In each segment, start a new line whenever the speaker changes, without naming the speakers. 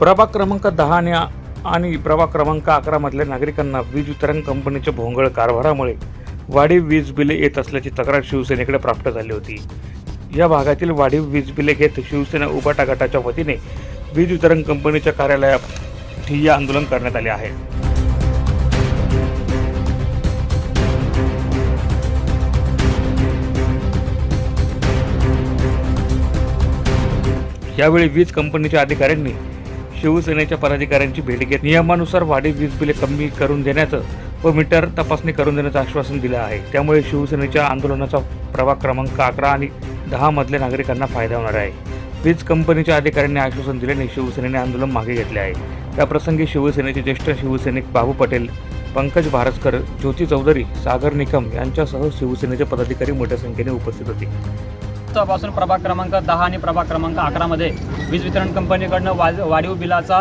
प्रभाग क्रमांक दहा आणि आणि प्रभाग क्रमांक अकरामधल्या नागरिकांना वीज वितरण कंपनीच्या भोंगळ कारभारामुळे वाढीव वीज बिले येत असल्याची तक्रार शिवसेनेकडे प्राप्त झाली होती. या भागातील वाढीव वीज बिले घेत शिवसेना उभाटा गटाच्या वतीने वीज वितरण कंपनीच्या कार्यालयात ठिय्या आंदोलन करण्यात आले आहे. यावेळी वीज कंपनीच्या अधिकाऱ्यांनी शिवसेनेच्या पदाधिकाऱ्यांची भेट घेत नियमानुसार वाढीव वीज बिले कमी करून देण्याचं व मीटर तपासणी करून देण्याचं आश्वासन दिलं आहे. त्यामुळे शिवसेनेच्या आंदोलनाचा प्रभाग क्रमांक अकरा आणि दहा मधल्या नागरिकांना फायदा होणार आहे. वीज कंपनीच्या अधिकाऱ्यांनी आश्वासन दिल्याने शिवसेनेने आंदोलन मागे घेतले आहे. त्याप्रसंगी शिवसेनेचे ज्येष्ठ शिवसैनिक बाबू पटेल पंकज भारसकर ज्योती चौधरी सागर निकम यांच्यासह शिवसेनेचे पदाधिकारी मोठ्या संख्येने उपस्थित होते.
पासून प्रभाग क्रमांक दहा आणि प्रभाग क्रमांक अकरामध्ये वीज वितरण कंपनीकडनं वाज वाढीव बिलाचा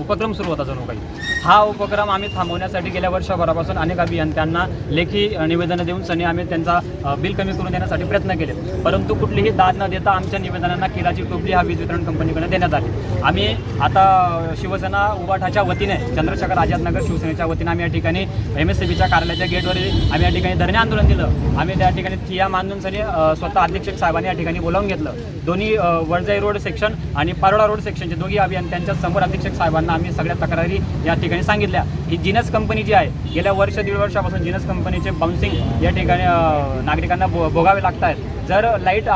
उपक्रम सुरू होता जणू काही. हा उपक्रम आम्ही थांबवण्यासाठी गेल्या वर्षभरापासून अनेक अभियंत्यांना लेखी निवेदनं देऊन सनी आम्ही त्यांचा बिल कमी करून देण्यासाठी प्रयत्न केले. परंतु कुठलीही दाद न देता आमच्या निवेदनांना किराची टोपली हा वीज वितरण कंपनीकडे देण्यात आली. आम्ही आता शिवसेना उबाठाच्या वतीने चंद्रशेखर आझादनगर शिवसेनेच्या वतीने आम्ही या ठिकाणी एम एस सी बीच्या कार्यालयाच्या गेटवर आम्ही या ठिकाणी धरणे आंदोलन दिलं आम्ही त्या ठिकाणी थिया मानून सनी स्वतः अधीक्षक साहेबांनी या ठिकाणी बोलावून घेतलं. दोन्ही वडजाई रोड सेक्शन आणि पारोडा रोड सेक्शनचे दोघी अभियंत्यांच्या समोर अधीक्षक साहेबांना आम्ही सगळ्या तक्रारी या ठिकाणी सांगितल्या. ही जिनस कंपनी जी आहे गेल्या वर्ष दीड वर्षापासून जिनस कंपनीचे बाउन्सिंग या ठिकाणी नागरिकांना भोगावे लागत आहेत जर लाइट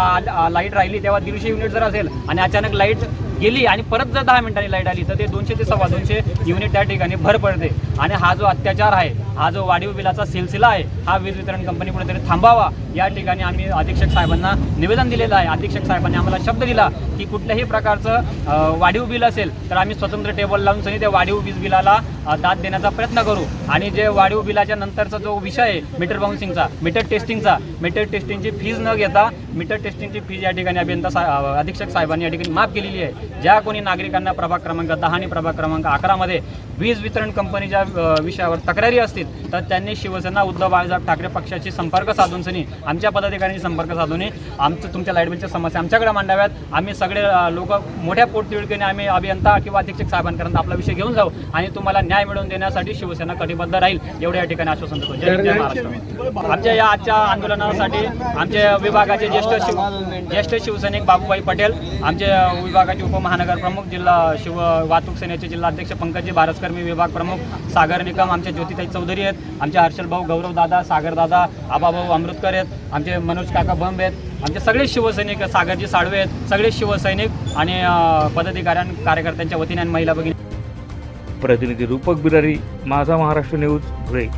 लाइट राहिली तेव्हा दीडशे युनिट जर असेल आणि अचानक लाइट गेली आणि परत जर दहा मिनिटांनी लाइट आली तर ते दोनशे ते सव्वा दोनशे युनिट त्या ठिकाणी भर पडते. आणि हा जो अत्याचार आहे हा जो वाढीव बिलाचा सिलसिला आहे हा वीज वितरण कंपनी कुठेतरी थांबावा या ठिकाणी आम्ही अधीक्षक साहेबांना निवेदन दिलेलं आहे. अधीक्षक साहेबांनी आम्हाला शब्द दिला की कुठल्याही प्रकारचं वाढीव बिल असेल तर आम्ही स्वतंत्र टेबल लावून सनी त्या वाढीव वीज बिलाला दाद देण्याचा प्रयत्न करू. आणि जे वाढीव बिलाच्या नंतरचा जो विषय आहे मीटर बाउन्सिंगचा मीटर टेस्टिंगचा मीटर टेस्टिंगची फीज न घेता मीटर टेस्टिंगची फीज या ठिकाणी अभियंता सा अधीक्षक साहेबांनी या ठिकाणी माफ केलेली आहे. ज्या कोणी नागरिकांना प्रभाग क्रमांक दहा आणि प्रभाग क्रमांक अकरामध्ये वीज वितरण कंपनीच्या विषयावर तक्रारी असतील तर त्यांनी शिवसेना उद्धव बाळासाहेब ठाकरे पक्षाशी संपर्क साधून सनी आमच्या पदाधिकाऱ्यांशी संपर्क साधून आमचं तुमच्या लाइट बिलच्या समस्या आमच्याकडे मांडाव्यात. आम्ही सगळे लोक मोठ्या पोटतिळकीने आम्ही अभियंता किंवा अधीक्षक साहेबांपर्यंत आपला विषय घेऊन जाऊ आणि तुम्हाला न्याय मिळवून देण्यासाठी शिवसेना कटिबद्ध राहील एवढं या ठिकाणी आश्वासन देतो. जय जय महाराष्ट्र. आमच्या या आजच्या आंदोलनासाठी आमच्या विभागाचे ज्येष्ठ शिव ज्येष्ठ शिवसैनिक बाबूबाई पटेल आमचे विभागाचे उपमहानगर प्रमुख जिल्हा शिव वाहतूक सेनेचे जिल्हाध्यक्ष पंकजी भारतकर्मी विभाग प्रमुख सागर निकम आमचे ज्योतिताई चौधरी आहेत आमचे हर्षल भाऊ गौरव दादा सागर दादा आबाभाऊ अमृतकर आहेत आमचे मनोज काका बंब आहेत आमचे सगळे शिवसैनिक सागरजी साळवे आहेत सगळे शिवसैनिक आणि पदाधिकाऱ्यां कार्यकर्त्यांच्या वतीने आणि महिला भगिनी
प्रतिनिधी रूपक बिरारी माझा महाराष्ट्र न्यूज धुळे.